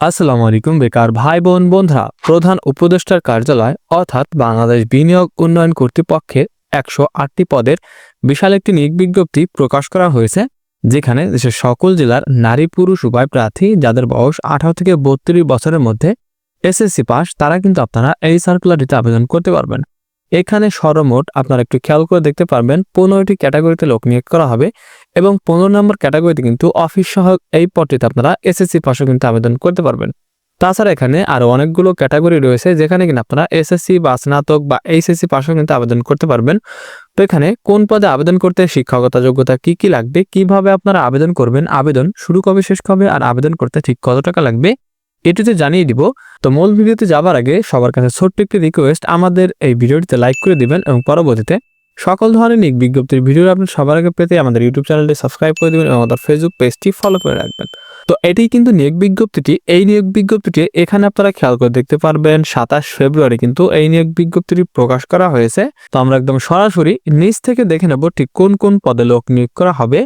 আসসালামু আলাইকুম, বেকার ভাই বোন বন্ধুরা। প্রধান উপদেষ্টার কার্যালয়, অর্থাৎ বাংলাদেশ বিনিয়োগ উন্নয়ন কর্তৃপক্ষের একশো আটটি পদের বিশাল একটি নিয়োগ বিজ্ঞপ্তি প্রকাশ করা হয়েছে, যেখানে দেশের সকল জেলার নারী পুরুষ উভয় প্রার্থী যাদের বয়স আঠারো থেকে বত্রিশ বছরের মধ্যে এসএসসি পাস, তারা কিন্তু আপনারা এই সার্কুলারটিতে আবেদন করতে পারবেন। এখানে সর্বমোট আপনারা একটু খেয়াল করে দেখতে পারবেন, পনেরোটি ক্যাটাগরিতে লোক নিয়োগ করা হবে। এবং পনেরো নম্বর ক্যাটাগরিতে কিন্তু অফিস সহায়ক এই পদটিতে আপনারা এসএসসি পাশও কিন্তু আবেদন করতে পারবেন। তাছাড়া এখানে আরও অনেকগুলো ক্যাটাগরি রয়েছে যেখানে কিনা আপনারা এসএসসি বা স্নাতক বা এইচএসসি পাশও কিন্তু আবেদন করতে পারবেন। তো এখানে কোন পদে আবেদন করতে শিক্ষকতা যোগ্যতা কি কি লাগবে, কীভাবে আপনারা আবেদন করবেন, আবেদন শুরু কবে, শেষ কবে আর আবেদন করতে ঠিক কত টাকা লাগবে, এটিতে জানিয়ে দিব। তো মূল ভিডিওতে যাবার আগে সবার কাছে ছোট্ট একটি রিকোয়েস্ট আমাদের এই ভিডিওটিতে লাইক করে দিবেন এবং পরবর্তীতে সকল ধরনের নিক বিজ্ঞপ্তির ভিডিও আপনি সবার আগে পেতে আমাদের ইউটিউব চ্যানেলটি সাবস্ক্রাইব করে দেবেন এবং আমাদের ফেসবুক পেজটি ফলো করে রাখবেন। তো এটি কিন্তু নিয়োগ বিজ্ঞপ্তিটি। এই নিয়োগ বিজ্ঞপ্তিটি এখানে আপনারা খেয়াল করে দেখতে পারবেন, সাতাশ ফেব্রুয়ারি কিন্তু এই নিয়োগ বিজ্ঞপ্তিটি প্রকাশ করা হয়েছে। তো আমরা একদম সরাসরি নিচ থেকে দেখে নেব ঠিক কোন কোন পদে লোক নিয়োগ করা হবে।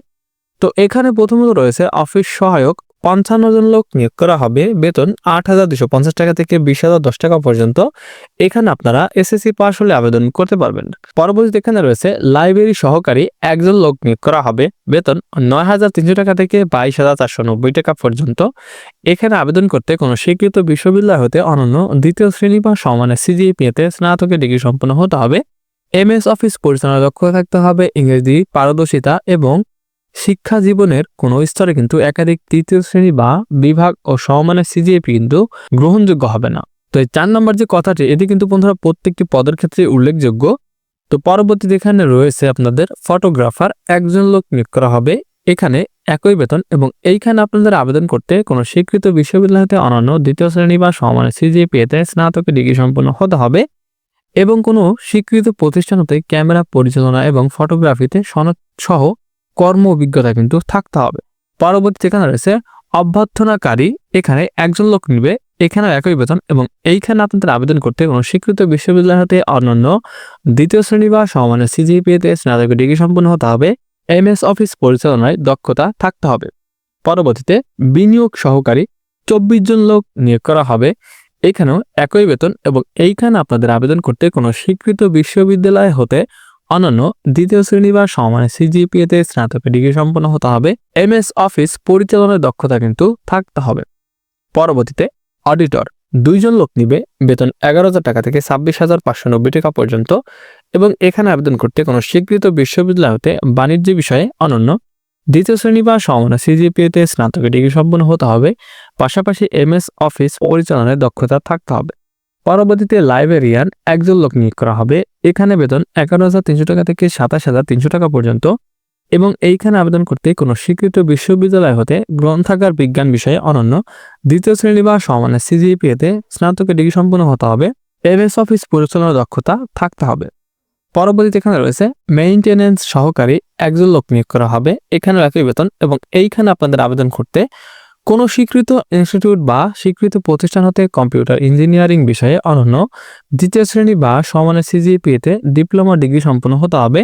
তো এখানে প্রথমত রয়েছে অফিস সহায়ক পঞ্চান্ন জন লোক নিয়োগ করা হবে। বেতন আট হাজার দুশো পঞ্চাশ টাকা থেকে বিশ হাজার দশ টাকা পর্যন্ত। এখানে আপনারা এসএসসি পাস হলে আবেদন করতে পারবেন। পরবর্তীতে এখানে রয়েছে লাইব্রেরি সহকারী একজন লোক নিয়োগ করা হবে। বেতন নয় হাজার তিনশো টাকা থেকে বাইশ হাজার চারশো নব্বই টাকা পর্যন্ত। এখানে আবেদন করতে কোনো স্বীকৃত বিশ্ববিদ্যালয় হতে অনন্য দ্বিতীয় শ্রেণি বা সমানের সিজিপিএতে স্নাতকের ডিগ্রি সম্পন্ন হতে হবে। এমএস অফিস পরিচালনা দক্ষতা থাকতে হবে। ইংরেজি, পারদর্শিতা এবং শিক্ষা জীবনের কোনো স্তরে কিন্তু একাধিক তৃতীয় শ্রেণি বা বিভাগ ও সমমানের সিজিএপি কিন্তু গ্রহণযোগ্য হবে না। তো এই চার নম্বর যে কথাটি, এটি কিন্তু বন্ধুরা প্রত্যেকটি পদের ক্ষেত্রে উল্লেখযোগ্য। তো পরবর্তীতে এখানে রয়েছে আপনাদের ফটোগ্রাফার, একজন লোক নিয়োগ করা হবে। এখানে একই বেতন এবং এইখানে আপনাদের আবেদন করতে কোনো স্বীকৃত বিশ্ববিদ্যালয় হতে অনন্য দ্বিতীয় শ্রেণি বা সমানের সিজিপিএতে স্নাতকের ডিগ্রি সম্পন্ন হতে হবে এবং কোনো স্বীকৃত প্রতিষ্ঠান হতে ক্যামেরা পরিচালনা এবং ফটোগ্রাফিতে সনদ সহ কর্ম অভিজ্ঞতা কিন্তু থাকতে হবে। পরবর্তীতে এখানে রয়েছে, অভ্যর্থনাকারী, এখানে একজন লোক নিবে এখানে একই বেতন এবং এইখানে আপনাদের আবেদন করতে কোনো স্বীকৃত বিশ্ববিদ্যালয় হতে অন্যান্য দ্বিতীয় শ্রেণি বা সমানের সিজিপিএতে স্নাতক ডিগ্রি সম্পন্ন হতে হবে। এম এস অফিস পরিচালনায় দক্ষতা থাকতে হবে। পরবর্তীতে বিনিয়োগ সহকারী চব্বিশ জন লোক নিয়োগ করা হবে। এখানেও একই বেতন এবং এইখানে আপনাদের আবেদন করতে কোনো স্বীকৃত বিশ্ববিদ্যালয় হতে অনন্য দ্বিতীয় শ্রেণি বা সমানে সিজিপিএতে স্নাতকের ডিগ্রি সম্পন্ন হতে হবে। এমএস অফিস পরিচালনার দক্ষতা কিন্তু থাকতে হবে। পরবর্তীতে অডিটর দুইজন লোক নিবে বেতন এগারো হাজার টাকা থেকে ছাব্বিশ হাজার পাঁচশো নব্বই টাকা পর্যন্ত এবং এখানে আবেদন করতে কোনো স্বীকৃত বিশ্ববিদ্যালয় হতে বাণিজ্য বিষয়ে অনন্য। দ্বিতীয় শ্রেণি বা সমানে সিজিপিএতে স্নাতকের ডিগ্রি সম্পন্ন হতে হবে। পাশাপাশি এমএস অফিস পরিচালনায় দক্ষতা থাকতে হবে। পরবর্তীতে লাইব্রেরিয়ান একজন লোক নিয়োগ করা হবে। এখানে বেতন এগারো হাজার তিনশো টাকা থেকে সাতাশ হাজার তিনশো টাকা পর্যন্ত এবং এইখানে আবেদন করতে কোনো স্বীকৃত বিশ্ববিদ্যালয় হতে গ্রন্থাগার বিজ্ঞান বিষয়ে অনন্য দ্বিতীয় শ্রেণি বা সমানের সিজিপিএতে স্নাতকের ডিগ্রি সম্পন্ন হতে হবে। এমএস অফিস পরিচালনার দক্ষতা থাকতে হবে। পরবর্তীতে এখানে রয়েছে মেইনটেনেন্স সহকারী একজন লোক নিয়োগ করা হবে। এখানে একই বেতন এবং এইখানে আপনাদের আবেদন করতে কোনো স্বীকৃত ইনস্টিটিউট বা স্বীকৃত প্রতিষ্ঠান হতে কম্পিউটার ইঞ্জিনিয়ারিং বিষয়ে অনন্য দ্বিতীয় শ্রেণি বা সমানের সিজিপিএতে ডিপ্লোমা ডিগ্রি সম্পন্ন হতে হবে।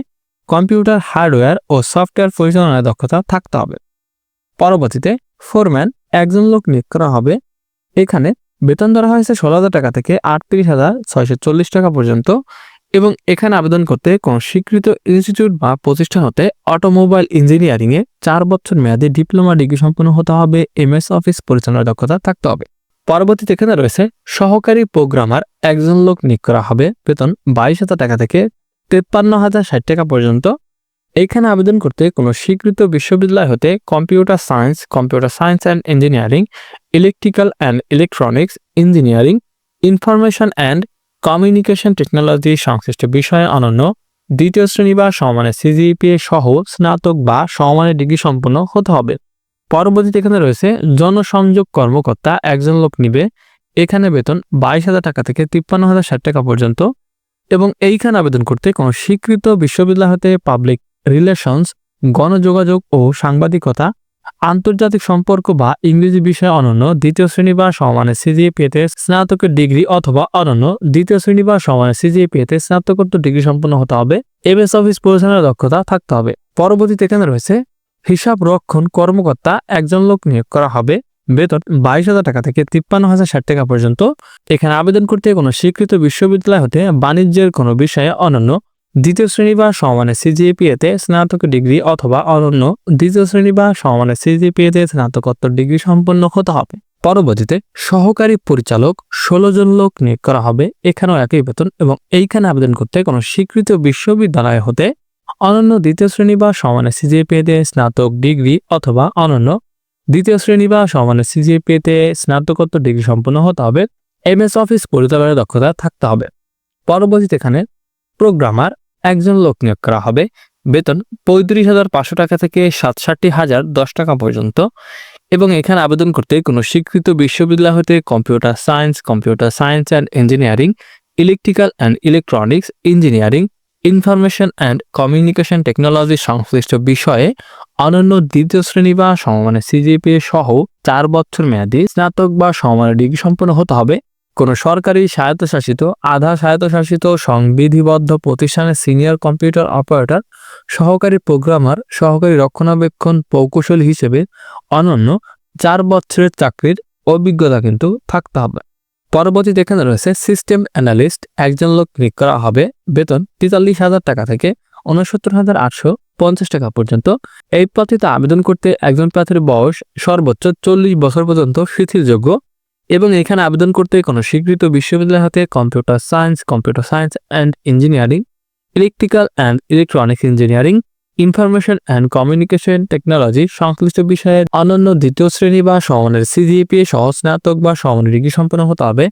কম্পিউটার হার্ডওয়্যার ও সফটওয়্যার পরিচালনায় দক্ষতা থাকতে হবে। পরবর্তীতে ফোরম্যান একজন লোক নিয়োগ করা হবে। এখানে বেতন ধরা হয়েছে ষোলো হাজার টাকা থেকে আটত্রিশ হাজার ছয়শো চল্লিশ টাকা পর্যন্ত। এবং এখানে আবেদন করতে কোনো স্বীকৃত ইনস্টিটিউট বা প্রতিষ্ঠান হতে অটোমোবাইল ইঞ্জিনিয়ারিং এ চার বছর মেয়াদী ডিপ্লোমা ডিগ্রি সম্পন্ন হতে হবে। এমএস অফিস পরিচালনার দক্ষতা থাকতে হবে। পরবর্তীতে এখানে রয়েছে সহকারী প্রোগ্রামার একজন লোক নিয়োগ করা হবে। বেতন বাইশ হাজার টাকা থেকে তেপ্পান্ন হাজার ষাট টাকা পর্যন্ত। এইখানে আবেদন করতে কোনো স্বীকৃত বিশ্ববিদ্যালয় হতে computer science computer science and engineering electrical and electronics engineering information and communication technology সংশ্লিষ্ট বিষয়ে অনন্য দ্বিতীয় শ্রেণি বা সমানের সিজিপিএ সহ স্নাতক বা সমানের ডিগ্রি সম্পন্ন হতে হবে। পরবর্তীতে এখানে রয়েছে জনসংযোগ কর্মকর্তা একজন লোক নিবে, এখানে বেতন বাইশ হাজার টাকা থেকে তিপ্পান্ন হাজার ষাট টাকা পর্যন্ত এবং এইখানে আবেদন করতে কোনো স্বীকৃত বিশ্ববিদ্যালয় হতে পাবলিক রিলেশনস গণযোগাযোগ ও সাংবাদিকতা আন্তর্জাতিক সম্পর্ক বা ইংরেজি বিষয়ে অনন্য দ্বিতীয় শ্রেণি বা সমানের পেতে স্নাতকের ডিগ্রি অথবা অনন্য দ্বিতীয় শ্রেণি বা সমানের পেতে স্নাতকোত্তর ডিগ্রি সম্পন্ন হতে হবে। এমএস অফিস পরিচালনার দক্ষতা থাকতে হবে। পরবর্তীতে এখানে রয়েছে হিসাব রক্ষণ কর্মকর্তা একজন লোক নিয়োগ করা হবে। বেতন বাইশ হাজার টাকা থেকে তিপ্পান্ন হাজার ষাট টাকা পর্যন্ত। এখানে আবেদন করতে কোনো স্বীকৃত বিশ্ববিদ্যালয় হতে বাণিজ্যের কোনো বিষয়ে অনন্য দ্বিতীয় শ্রেণি বা সমানের সিজিপিএতে স্নাতক ডিগ্রি অথবা অনন্য দ্বিতীয় শ্রেণি বা সমানের সিজিপিএতে স্নাতকোত্তর ডিগ্রি সম্পন্ন হতে হবে। পরবর্তীতে সহকারী পরিচালক ষোলো জন লোক নিয়োগ করা হবে। এখানেও একই বেতন এবং এইখানে আবেদন করতে কোনো স্বীকৃত বিশ্ববিদ্যালয় হতে অনন্য দ্বিতীয় শ্রেণি বা সমানের সিজিপিএতে স্নাতক ডিগ্রি অথবা অনন্য দ্বিতীয় শ্রেণি বা সমানের সিজিপিএতে স্নাতকোত্তর ডিগ্রি সম্পন্ন হতে হবে। এমএস অফিস পরিচালনার দক্ষতা থাকতে হবে। পরবর্তীতে এখানে প্রোগ্রামার একজন লোক নিয়োগ করা হবে। বেতন পঁয়ত্রিশ হাজার পাঁচশো টাকা থেকে সাতষট্টি হাজার দশ টাকা পর্যন্ত এবং এখানে আবেদন করতে কোনো স্বীকৃত বিশ্ববিদ্যালয় হতে computer science computer science and engineering, electrical and electronics, engineering, information and communication technology সংশ্লিষ্ট বিষয়ে অনন্য দ্বিতীয় শ্রেণি বা সমমানের সিজিপিএ সহ চার বছর মেয়াদী স্নাতক বা সমমানের ডিগ্রি সম্পন্ন হতে হবে। কোনো সরকারি স্বায়ত্তশাসিত, আধা স্বায়ত্তশাসিত সংবিধিবদ্ধ প্রতিষ্ঠানের সিনিয়র কম্পিউটার অপারেটর, সহকারী প্রোগ্রামার, সহকারী রক্ষণাবেক্ষণ প্রকৌশলী হিসেবে অনন্য চার বছরের চাকরির অভিজ্ঞতা কিন্তু থাকতে হবে। পরবর্তীতে এখানে রয়েছে সিস্টেম অ্যানালিস্ট, একজন লোক নিয়োগ করা হবে, বেতন তেতাল্লিশ হাজার টাকা থেকে উনসত্তর হাজার আটশো পঞ্চাশ টাকা পর্যন্ত। এই পদটিতে আবেদন করতে একজন প্রার্থীর বয়স সর্বোচ্চ চল্লিশ বছর পর্যন্ত শিথিলযোগ্য। এবং এখানে আবেদন করতে কোনো স্বীকৃত বিশ্ববিদ্যালয় হাতে computer science computer science and engineering electrical and electronics engineering information and communication technology সংশ্লিষ্ট বিষয়ে অনন্য দ্বিতীয় শ্রেণি বা সমানের সিজিপিএ সহ স্নাতক বা সমানের ডিগ্রি সম্পন্ন হতে হবে।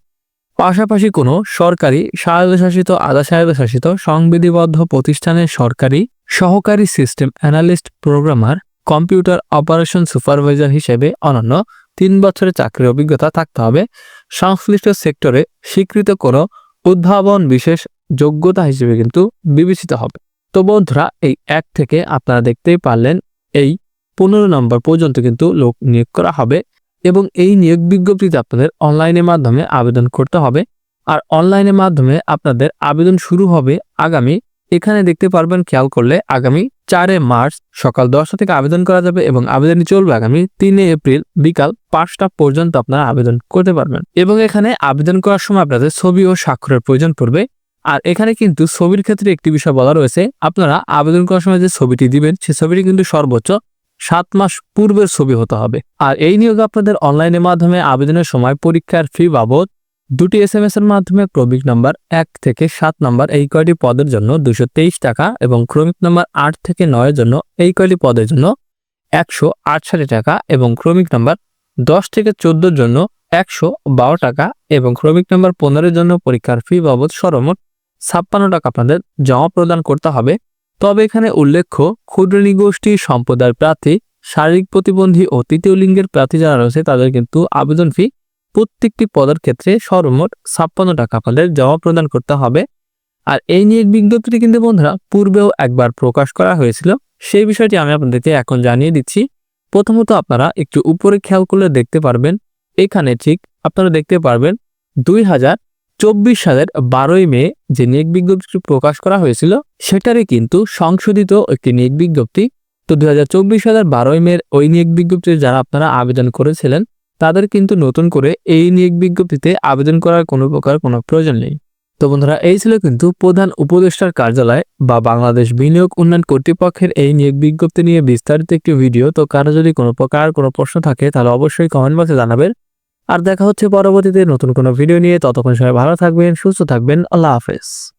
পাশাপাশি কোনো সরকারি স্বায়ত্তশাসিত, আধা স্বায়ত্তশাসিত, সংবিধিবদ্ধ প্রতিষ্ঠানের সরকারি সহকারী system analyst programmer computer operation supervisor হিসেবে অনন্য তিন বছরের চাকরির অভিজ্ঞতা থাকতে হবে। সংশ্লিষ্ট সেক্টরে স্বীকৃত কোনো উদ্ভাবন বিশেষ যোগ্যতা হিসেবে কিন্তু বিবেচিত হবে। তো বন্ধুরা, এই এক থেকে আপনারা দেখতেই পারলেন, এই পনেরো নম্বর পর্যন্ত কিন্তু লোক নিয়োগ করা হবে এবং এই নিয়োগ বিজ্ঞপ্তিতে আপনাদের অনলাইনের মাধ্যমে আবেদন করতে হবে। আর অনলাইনের মাধ্যমে আপনাদের আবেদন শুরু হবে আগামী, এখানে দেখতে পারবেন, খেয়াল করলে আগামী চারে মার্চ সকাল দশটা থেকে আবেদন করা যাবে এবং আবেদন চলবে আগামী তিনে এপ্রিল বিকাল পাঁচটা পর্যন্ত আপনারা আবেদন করতে পারবেন। এবং এখানে আবেদন করার সময় আপনাদের ছবি ও স্বাক্ষরের প্রয়োজন পড়বে। আর এখানে কিন্তু ছবির ক্ষেত্রে একটি বিষয় বলা রয়েছে, আপনারা আবেদন করার সময় যে ছবিটি দিবেন, সে ছবিটি কিন্তু সর্বোচ্চ সাত মাস পূর্বের ছবি হতে হবে। আর এই নিয়োগ আপনাদের অনলাইনের মাধ্যমে আবেদনের সময় পরীক্ষার ফি বাবদ দুটি এস এম এস এর মাধ্যমে ক্রমিক নাম্বার এক থেকে সাত নাম্বার এই কয়টি পদের জন্য দুশো টাকা এবং ক্রমিক নাম্বার আট থেকে নয়ের জন্য এই কয়টি পদের জন্য একশো আটষাটি টাকা এবং ক্রমিক নাম্বার দশ থেকে চোদ্দোর জন্য একশো বারো টাকা এবং ক্রমিক নাম্বার পনেরোর জন্য পরীক্ষার ফি বাবদ সর্বমোট ছাপ্পান্ন টাকা আপনাদের জমা প্রদান করতে হবে। তবে এখানে উল্লেখ্য ক্ষুদ্র নিগোষ্ঠী সম্প্রদায়ের প্রার্থী, শারীরিক প্রতিবন্ধী ও তৃতীয় লিঙ্গের প্রার্থী যারা রয়েছে তাদের কিন্তু আবেদন ফি প্রত্যেকটি পদের ক্ষেত্রে সর্বমোট ছাপ্পান্ন টাকা আপনাদের জমা প্রদান করতে হবে। আর এই নিয়োগ বিজ্ঞপ্তিটি কিন্তু বন্ধুরা পূর্বেও একবার প্রকাশ করা হয়েছিল, সেই বিষয়টি আমি আপনাদেরকে এখন জানিয়ে দিচ্ছি। প্রথমত আপনারা একটু উপরে খেয়াল করলে দেখতে পারবেন, এখানে ঠিক আপনারা দেখতে পারবেন দুই হাজার চব্বিশ সালের বারোই মে যে নিয়োগ বিজ্ঞপ্তি প্রকাশ করা হয়েছিল, সেটারই কিন্তু সংশোধিত একটি নিয়োগ বিজ্ঞপ্তি। তো দুই হাজার চব্বিশ সালের বারোই মের ওই নিয়োগ বিজ্ঞপ্তিতে যারা আপনারা আবেদন করেছিলেন তাদের কিন্তু নতুন করে এই নিয়োগ বিজ্ঞপ্তিতে আবেদন করার কোনো প্রকার কোনো প্রয়োজন নেই। তো বন্ধুরা, এই ছিল কিন্তু প্রধান উপদেষ্টার কার্যালয় বা বাংলাদেশ বিনিয়োগ উন্নয়ন কর্তৃপক্ষের এই নিয়োগ বিজ্ঞপ্তি নিয়ে বিস্তারিত একটি ভিডিও। তো কারও যদি কোনো প্রকার কোনো প্রশ্ন থাকে, তাহলে অবশ্যই কমেন্ট বক্সে জানাবেন। আর দেখা হচ্ছে পরবর্তীতে নতুন কোনো ভিডিও নিয়ে। ততক্ষণ সবাই ভালো থাকবেন, সুস্থ থাকবেন। আল্লাহ হাফেজ।